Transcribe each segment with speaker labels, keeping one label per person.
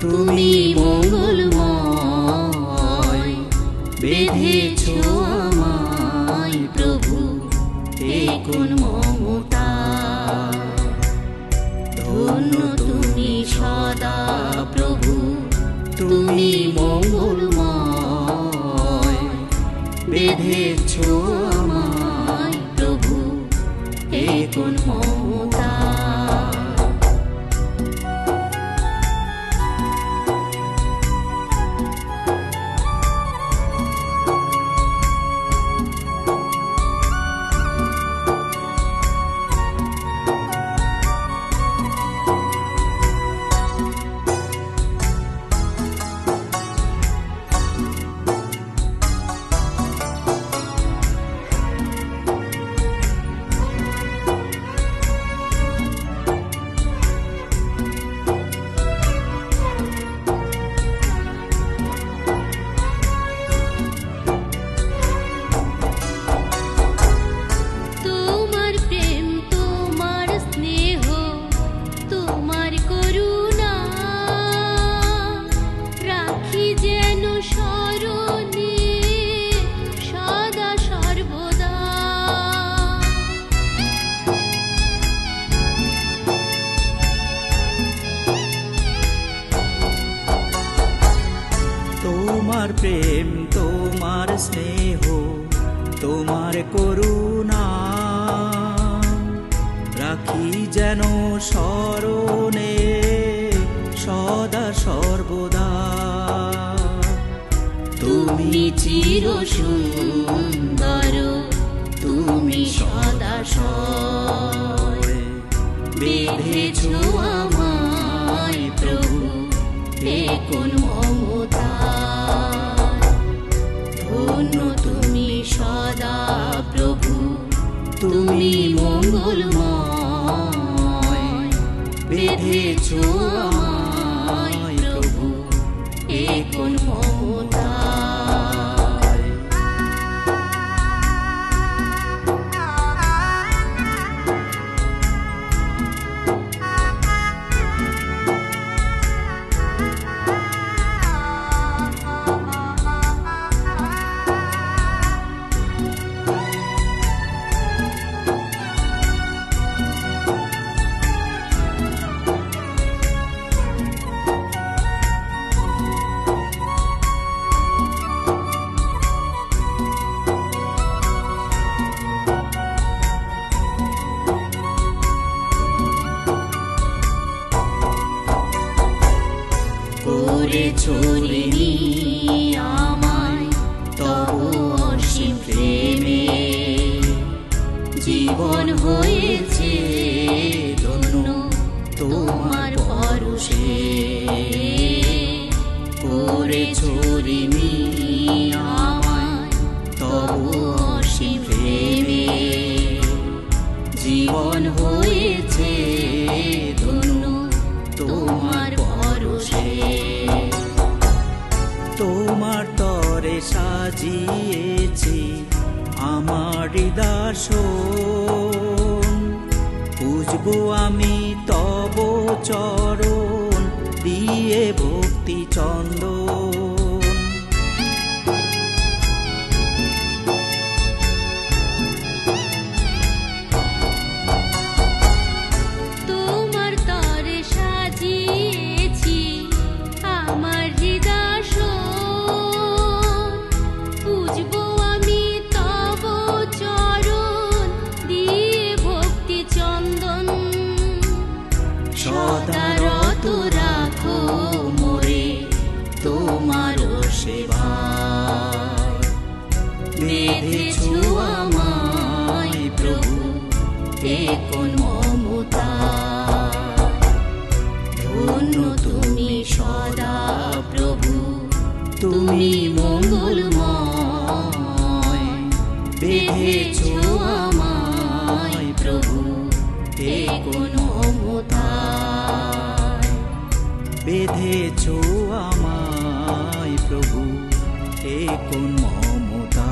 Speaker 1: তুমি মঙ্গলময়। বেঁধেছ আমায় প্রভু এ কোন মমতা। ধন্য তুমি সদা প্রভু, তুমি মঙ্গলময়। বেঁধেছ আমায় প্রভু এ কোন মমতা।
Speaker 2: তোমার করুণা রাখি যেন স্মরণে সদা সর্বদা।
Speaker 1: তুমি চির সুন্দর তুমি সদা বেঁধেছ আমায় প্রভু কোন মমতা। সদা প্রভু তুমি মঙ্গলময়। বেঁধেছ প্রভু এ কোন মমতা? पूरे छोरी তোমার তরে সাজিয়েছি আমার দাস বুঝব আমি তব চরণ দিয়ে ভক্তি চন্দন। সদা রত রাখো মোরে তোমার সেবায় বেঁধেছ আমায় প্রভু, এ কোন মমতা? ধন্য তুমি সদা প্রভু, তুমি মঙ্গলময়। বেঁধেছ আমায় প্রভু, এ কোন বেঁধেছ আমায় প্রভু এ কোন মমতা?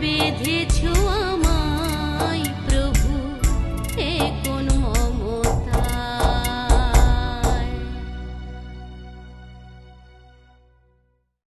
Speaker 1: বেঁধেছ